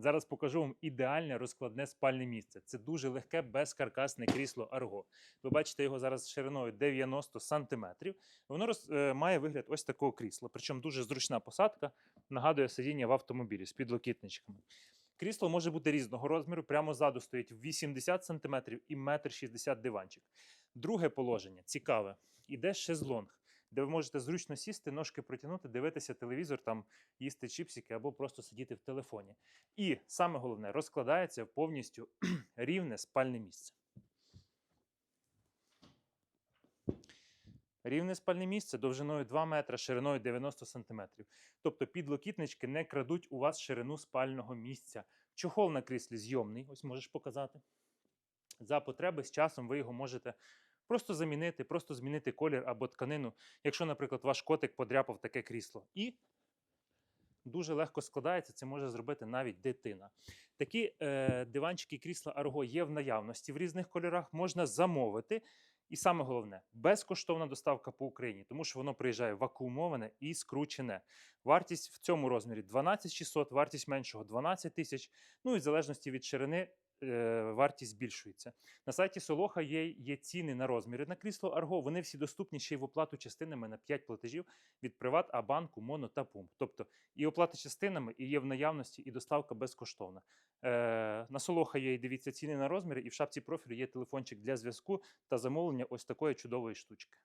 Зараз покажу вам ідеальне розкладне спальне місце. Це дуже легке безкаркасне крісло Арго. Ви бачите його зараз шириною 90 см. Воно роз, е, має вигляд ось такого крісла. Причому дуже зручна посадка, нагадує сидіння в автомобілі з підлокітничками. Крісло може бути різного розміру. Прямо ззаду стоїть 80 см і 1,60 м диванчик. Друге положення цікаве. Іде шезлонг, де ви можете зручно сісти, ножки протягнути, дивитися телевізор, там їсти чіпсики або просто сидіти в телефоні. І саме головне, розкладається повністю рівне спальне місце. Рівне спальне місце довжиною 2 метри, шириною 90 см. Тобто підлокітнички не крадуть у вас ширину спального місця. Чохол на кріслі зйомний, ось можеш показати. За потреби з часом ви його можете просто замінити, просто змінити колір або тканину, якщо, наприклад, ваш котик подряпав таке крісло. І дуже легко складається, це може зробити навіть дитина. Такі е, диванчики крісла Арго є в наявності в різних кольорах, можна замовити. І саме головне, безкоштовна доставка по Україні, тому що воно приїжджає вакуумоване і скручене. Вартість в цьому розмірі 12 600, вартість меншого 12 тисяч. Ну і в залежності від ширини вартість збільшується. На сайті Солоха є, є ціни на розміри на крісло Арго. Вони всі доступні ще й в оплату частинами на 5 платежів від Приват, Абанку, Моно та Пумп. Тобто і оплата частинами, і є в наявності, і доставка безкоштовна. Е, на Солоха є і дивіться ціни на розміри, і в шапці профілю є телефончик для зв'язку та замовлення ось такої чудової штучки.